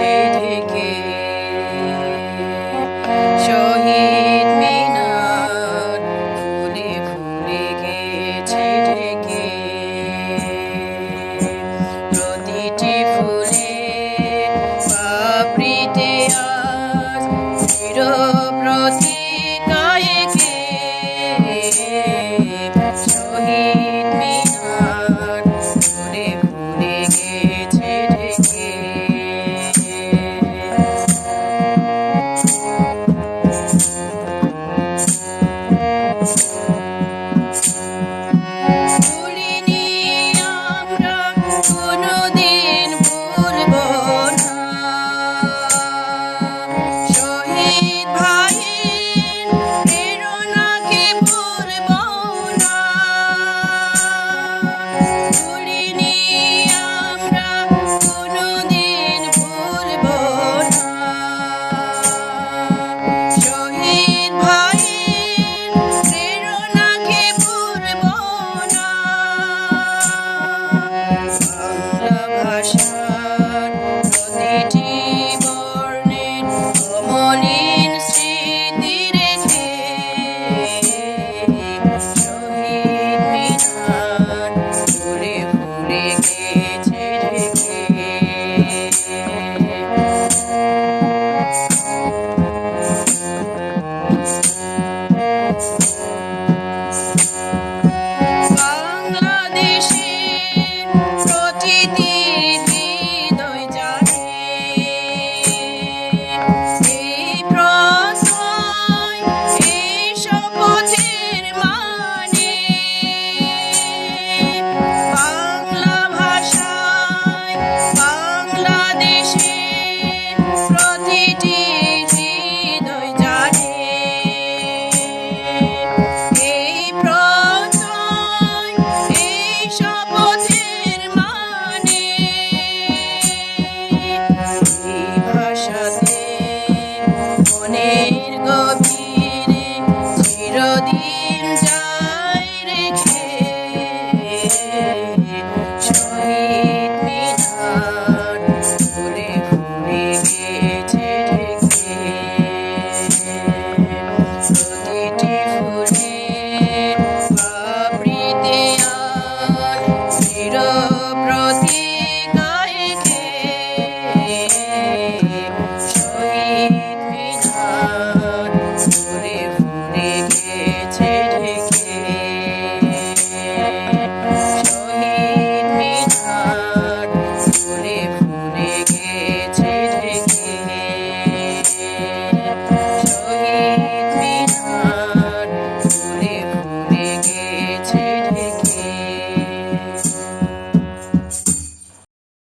সেদিকে শহীদ মিনার ফুলে ফুলে গেছে ঢেকে। প্রতিটি ফুলে আজ প্রতি